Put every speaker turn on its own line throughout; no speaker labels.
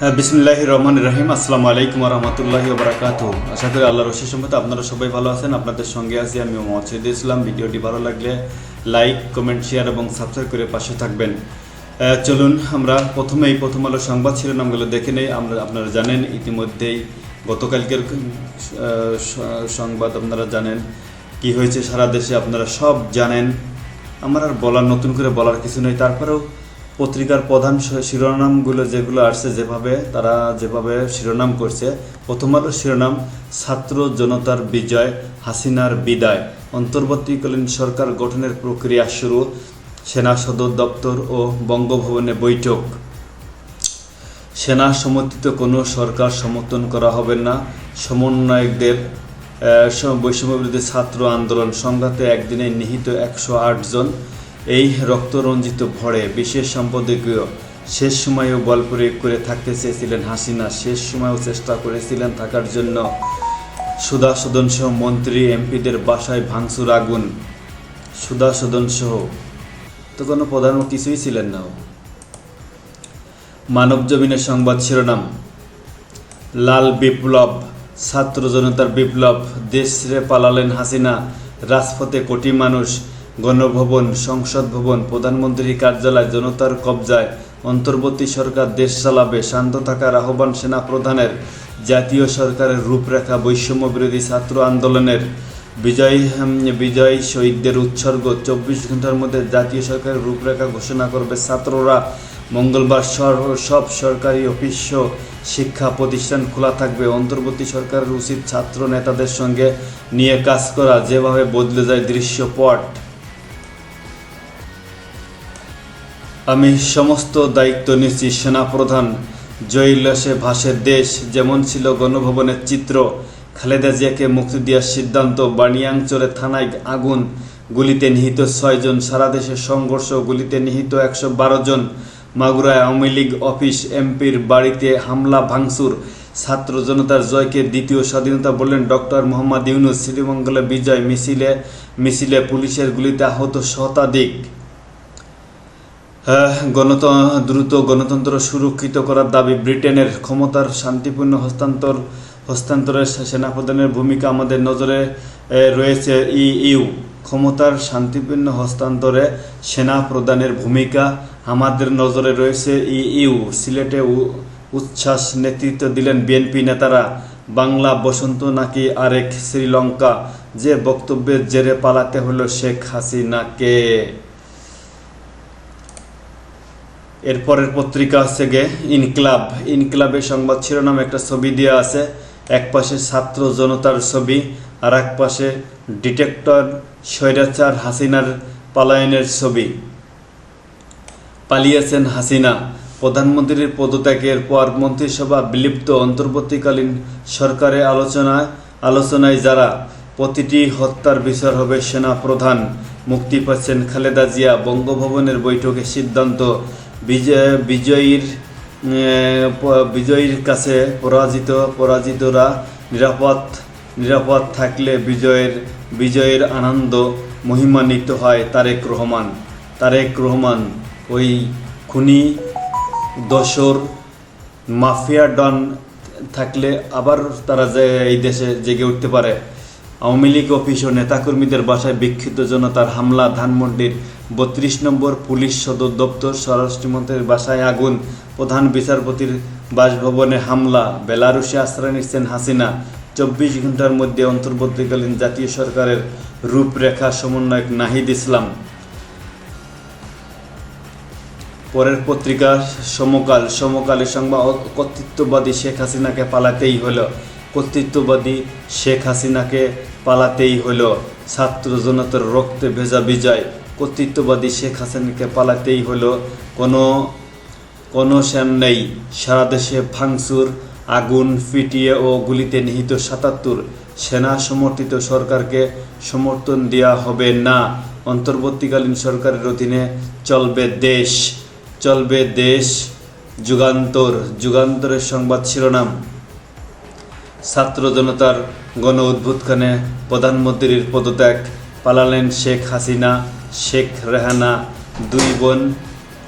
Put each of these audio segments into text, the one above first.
হ্যাঁ বিসমুল্লাহ রহমান রহিম। আসসালামু আলাইকুম রহমতুল্লাহ বারাকাতু আশা করি আল্লাহর রশি সম্মত আপনারা সবাই ভালো আছেন। আপনাদের সঙ্গে আছি আমি মোহাম্মদ শহীদ ইসলাম। ভিডিওটি ভালো লাগলে লাইক, কমেন্ট, শেয়ার এবং সাবস্ক্রাইব করে পাশে থাকবেন। চলুন আমরা প্রথমেই প্রথম আলো সংবাদ শিরোনামগুলো দেখে নেই। আমরা আপনারা জানেন, ইতিমধ্যেই গতকালকের সংবাদ আপনারা জানেন কি হয়েছে সারা দেশে। আপনারা সব জানেন। আমার আর বলার, নতুন করে বলার কিছু নেই। তারপরেও পত্রিকার প্রধান শিরোনামগুলো যেগুলো আসছে যেভাবে, তারা যেভাবে শিরোনাম করছে। প্রথম শিরোনাম, ছাত্র জনতার বিজয়, হাসিনার বিদায়। অন্তর্বর্তীকালীন সরকার গঠনের প্রক্রিয়া শুরু, সেনা সদর দপ্তর ও বঙ্গভবনে বৈঠক। সেনা সমর্থিত কোনো সরকার সমর্থন করা হবে না। সমন্বয়কদের বৈষম্যবিরোধী ছাত্র আন্দোলন। সংঘাতে একদিনে নিহিত একশো আট জন এই রক্তরঞ্জিত ভরে বিশেষ সম্পাদকীয় শেষ সময়েও বল প্রয়োগ করে থাকতে চেয়েছিলেন হাসিনা শেষ সময়েও চেষ্টা করেছিলেন থাকার জন্য সুধা সদন সহ মন্ত্রী এমপিদের বাসায় ভাঙচুর আগুন সুধা সদন সহ তো কোনো প্রধান কিছুই ছিলেন না। মানব জমিনের সংবাদ শিরোনাম, লাল বিপ্লব, ছাত্র জনতার বিপ্লব, দেশ পালালেন হাসিনা, রাজপথে কোটি মানুষ গণভবন, সংসদ ভবন, প্রধানমন্ত্রীর কার্যালয়, জনতার কবজায় অন্তর্বর্তী সরকার দেশ চালাবে, শান্ত থাকার আহ্বান সেনা প্রধানের জাতীয় সরকারের রূপরেখা বৈষম্য বিরোধী ছাত্র আন্দোলনের। বিজয় বিজয় শহীদদের উৎসর্গ। চব্বিশ ঘণ্টার মধ্যে জাতীয় সরকারের রূপরেখা ঘোষণা করবে ছাত্ররা। মঙ্গলবার সব সরকারি অফিস শিক্ষা প্রতিষ্ঠান খোলা থাকবে। অন্তর্বর্তী সরকারের উচিত ছাত্র নেতাদের সঙ্গে নিয়ে কাজ করা, যেভাবে বদলে যায় দৃশ্যপট। আমি সমস্ত দায়িত্ব নিচ্ছি সেনাপ্রধান জয়ুল্লাসে ভাসের দেশ। যেমন ছিল গণভবনের চিত্র, খালেদা জিয়াকে মুক্তি দেওয়ার সিদ্ধান্ত বানিয়াংচলে থানায় আগুন, গুলিতে নিহিত ছয়জন সারা দেশে সংঘর্ষ, গুলিতে নিহিত একশো বারো জন। মাগুরায় আওয়ামী লীগ অফিস এমপির বাড়িতে হামলা, ভাঙচুর। ছাত্র জনতার জয়কে দ্বিতীয় স্বাধীনতা বললেন ডক্টর মোহাম্মদ ইউনুস। শ্রীমঙ্গলে বিজয় মিছিলে মিছিলে পুলিশের গুলিতে আহত শতাধিক। গণত, দ্রুত গণতন্ত্র সুরক্ষিত করার দাবি ব্রিটেনের ক্ষমতার শান্তিপূর্ণ হস্তান্তর, হস্তান্তরের সেনাপ্রধানের ভূমিকা আমাদের নজরে রয়েছে ইউ ক্ষমতার শান্তিপূর্ণ হস্তান্তরে সেনা প্রদানের ভূমিকা আমাদের নজরে রয়েছে ইউ সিলেটে উচ্ছ্বাস নেতৃত্ব দিলেন বিএনপি নেতারা। বাংলা বসন্ত নাকি আরেক শ্রীলঙ্কা? যে বক্তব্যের জেরে পালাতে হলো শেখ হাসিনাকে। এরপরের পত্রিকা হচ্ছে গে, ইনক্লাব। ইনক্লাবের সংবাদ শিরোনাম একটা ছবি দেওয়া আছে। এক পাশে ছাত্র জনতার ছবি, আর এক পাশে ডিটেক্টর স্বৈরাচার হাসিনার পালায়নের ছবি। পালিয়েছেন হাসিনা। প্রধানমন্ত্রীর পদত্যাগের পর মন্ত্রিসভা বিলুপ্ত অন্তর্বর্তীকালীন সরকারে আলোচনায় আলোচনায় যারা প্রতিটি হত্যার বিচার হবে সেনা প্রধান মুক্তি পাচ্ছেন খালেদা জিয়া। বঙ্গভবনের বৈঠকে সিদ্ধান্ত বিজয়ীর বিজয়ীর কাছে পরাজিত, পরাজিতরা নিরাপদ নিরাপদ থাকলে বিজয়ের বিজয়ের আনন্দ মহিমান্বিত হয় তারেক রহমান। তারেক রহমান ওই খুনি দশর মাফিয়া ডন থাকলে আবার তারা যে এই দেশে জেগে উঠতে পারে। আওয়ামী লীগ অফিস ও নেতাকর্মীদের বাসায় বিক্ষিপ্ত জনতার হামলা, ধানমন্ডির বত্রিশ নম্বর পুলিশ সদর দপ্তর স্বরাষ্ট্রমন্ত্রীর বাসায় আগুন। প্রধান বিচারপতির বাসভবনে হামলা। বেলারুশে আশ্রয় নিচ্ছেন হাসিনা। চব্বিশ ঘণ্টার মধ্যে অন্তর্বর্তীকালীন জাতীয় সরকারের রূপরেখা সমন্বয়ক নাহিদ ইসলাম। পরের পত্রিকা, সমকাল। সমকালের সংবাদ কর্তৃত্ববাদী শেখ হাসিনাকে পালাতেই হলো। কর্তৃত্ববাদী শেখ হাসিনাকে পালাতেই হলো। ছাত্র জনতার রক্তে ভেজা বিজয়। কর্তৃত্ববাদী শেখ হাসিনাকে পালাতেই হলো কোনো কোনো শ্যাম নেই। সারা দেশে ভাঙচুর, আগুন ফিটিয়ে ও গুলিতে নিহিত সাতাত্তর সেনা সমর্থিত সরকারকে সমর্থন দেওয়া হবে না। অন্তর্বর্তীকালীন সরকারের অধীনে চলবে দেশ চলবে দেশ যুগান্তর। যুগান্তরের সংবাদ শিরোনাম, ছাত্র জনতার গণ উদ্ভুতখানে প্রধানমন্ত্রীর পদত্যাগ, পালালেন শেখ হাসিনা। শেখ রেহানা দুই বোন,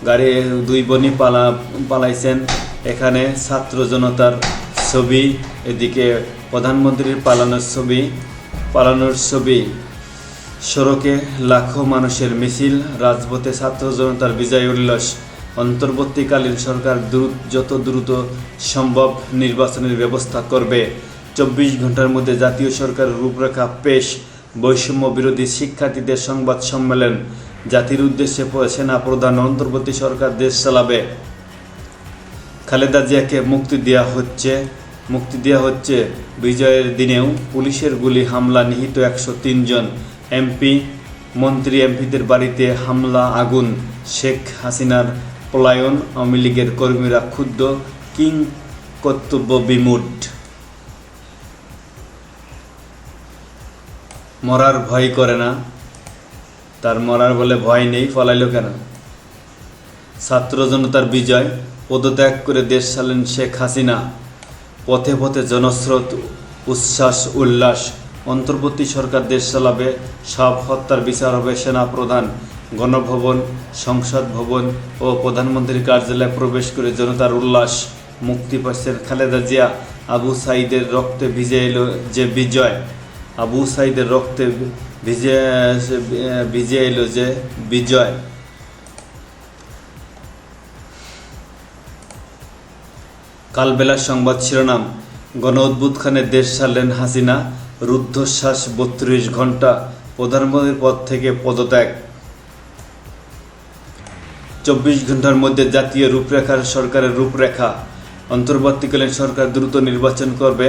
গাড়ি, দুই বোনই পালা, পালাইছেন। এখানে ছাত্র জনতার ছবি, এদিকে প্রধানমন্ত্রীর পালানোর ছবি। পালানোর ছবি, সড়কে লাখো মানুষের মিছিল, রাজপথে ছাত্র জনতার বিজয় উল্লাস। অন্তর্বর্তীকালীন সরকার দ্রুত, যত দ্রুত সম্ভব নির্বাচনের ব্যবস্থা করবে। চব্বিশ ঘণ্টার মধ্যে জাতীয় সরকার রূপরেখা পেশ। বৈষম্য বিরোধী শিক্ষার্থীদের সংবাদ সম্মেলন জাতির উদ্দেশ্যে সেনা প্রধান অন্তর্বর্তী সরকার দেশ চালাবে। খালেদা জিয়াকে মুক্তি দেওয়া হচ্ছে, মুক্তি দেওয়া হচ্ছে বিজয়ের দিনেও পুলিশের গুলি হামলা নিহিত একশো তিন জন। এমপি, মন্ত্রী এমপিদের বাড়িতে হামলা, আগুন। শেখ হাসিনার পলায়ন আওয়ামী লীগের কর্মীরা ক্ষুব্ধ কিং কর্তব্য বিমূঢ়। মরার ভয় করে না। তার মরার বলে ভয় নেই, ফলাইল কেন? ছাত্র জনতার বিজয়, পদত্যাগ করে দেশ চালেন শেখ হাসিনা। পথে পথে জনস্রোত, উচ্ছ্বাস, উল্লাস, অন্তর্বর্তী সরকার দেশ চালাবে, সব হত্যার বিচার হবে সেনা প্রধান, গণভবন, সংসদ ভবন ও প্রধানমন্ত্রীর কার্যালয়ে প্রবেশ করে জনতার উল্লাস, মুক্তি পাচ্ছেন খালেদা জিয়া। আবু সাইদের রক্তে ভিজে এলো যে বিজয়। আবু সাইদের রক্তে ভিজে ভিজে এলো যে বিজয়। কালবেলার সংবাদ শিরোনাম, গণ উদ্বুৎখানে দেশ ছাড়লেন হাসিনা, রুদ্ধশ্বাস বত্রিশ ঘণ্টা প্রধানমন্ত্রীর পদ থেকে পদত্যাগ। চব্বিশ ঘণ্টার মধ্যে জাতীয় রূপরেখার সরকারের রূপরেখা। অন্তর্বর্তীকালীন সরকার দ্রুত নির্বাচন করবে।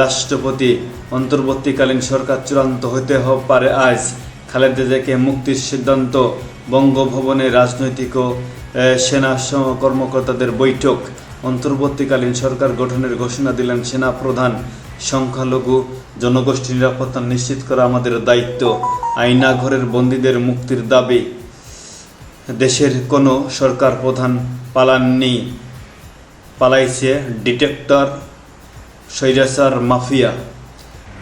রাষ্ট্রপতি অন্তর্বর্তীকালীন সরকার চূড়ান্ত হতে পারে আজ। খালেদা জিয়াকে মুক্তির সিদ্ধান্ত, বঙ্গভবনে রাজনৈতিক ও সেনা কর্মকর্তাদের বৈঠক। অন্তর্বর্তীকালীন সরকার গঠনের ঘোষণা দিলেন সেনা প্রধান সংখ্যালঘু জনগোষ্ঠীর নিরাপত্তা নিশ্চিত করা আমাদের দায়িত্ব। আইনা ঘরের বন্দীদের মুক্তির দাবি। দেশের কোনো সরকার প্রধান পালাননি। পালাইছে ডিটেক্টর সৈরাসার মাফিয়া।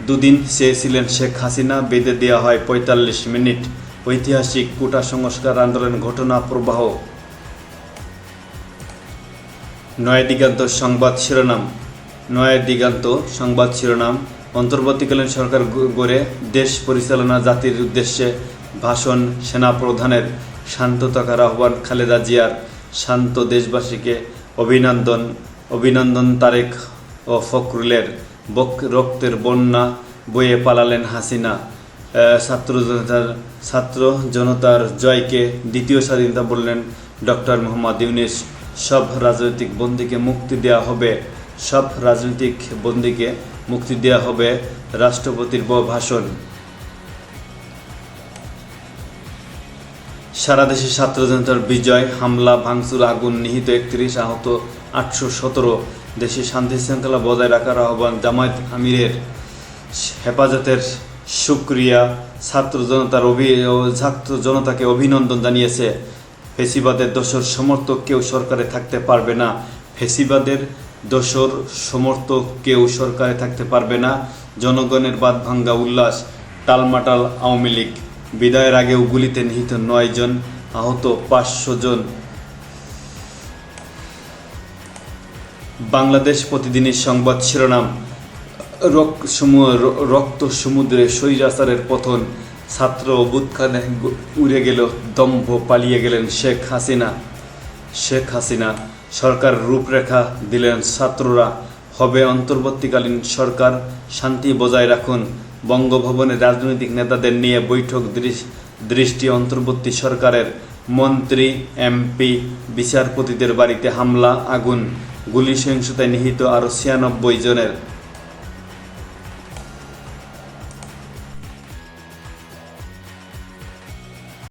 দুদিন চেয়েছিলেন শেখ হাসিনা, বেঁধে দেওয়া হয় পঁয়তাল্লিশ মিনিট। ঐতিহাসিক কোটা সংস্কার আন্দোলন ঘটনা প্রবাহ। নয় দিগান্ত সংবাদ শিরোনাম। নয় দিগান্ত সংবাদ শিরোনাম, অন্তর্বর্তীকালীন সরকার গড়ে দেশ পরিচালনা জাতির উদ্দেশ্যে ভাষণ সেনা প্রধানের শান্ত থাকার আহ্বান খালেদা জিয়ার শান্ত দেশবাসীকে অভিনন্দন অভিনন্দন তারেক ও ফখরুলের বক- রক্তের বন্যা বয়ে পালালেন হাসিনা। ছাত্র জনতার ছাত্র জনতার জয়কে দ্বিতীয় স্বাধীনতা বললেন ডক্টর মোহাম্মদ ইউনিস। সব রাজনৈতিক বন্দীকে মুক্তি দেওয়া হবে, সব রাজনৈতিক বন্দীকে মুক্তি দেওয়া হবে রাষ্ট্রপতির ভাষণ সারা দেশে ছাত্র জনতার বিজয়, হামলা, ভাঙচুর, আগুন নিহিত একত্রিশ আহত আটশো সতেরো। দেশে শান্তি শৃঙ্খলা বজায় রাখার আহ্বান জামায়াত আমিরের। হেফাজতের সুক্রিয়া ছাত্র জনতার অভি ছাত্র জনতাকে অভিনন্দন জানিয়েছে। ফেসিবাদের দোসর সমর্থক কেউ সরকারে থাকতে পারবে না। ফেসিবাদের দোসর সমর্থক কেউ সরকারে থাকতে পারবে না। জনগণের বাদ ভাঙ্গা উল্লাস, টালমাটাল আওয়ামী লীগ। বিদায়ের আগেও গুলিতে নিহিত নয় জন, আহত পাঁচশো জন। বাংলাদেশ প্রতিদিনের সংবাদ শিরোনাম, রক- রক্ত সমুদ্রে স্বৈরাচারের পতন, ছাত্র গ- উড়ে গেল, দম্ভ পালিয়ে গেলেন শেখ হাসিনা। শেখ হাসিনা সরকার রূপরেখা দিলেন ছাত্ররা, হবে অন্তর্বর্তীকালীন সরকার, শান্তি বজায় রাখুন। বঙ্গভবনে রাজনৈতিক নেতাদের নিয়ে বৈঠক দৃষ্টি অন্তর্বর্তী সরকারের মন্ত্রী, এমপি, বিচারপতিদের বাড়িতে হামলা, আগুন, গুলি সহিংসতায় নিহিত আরও ছিয়ানব্বই জনের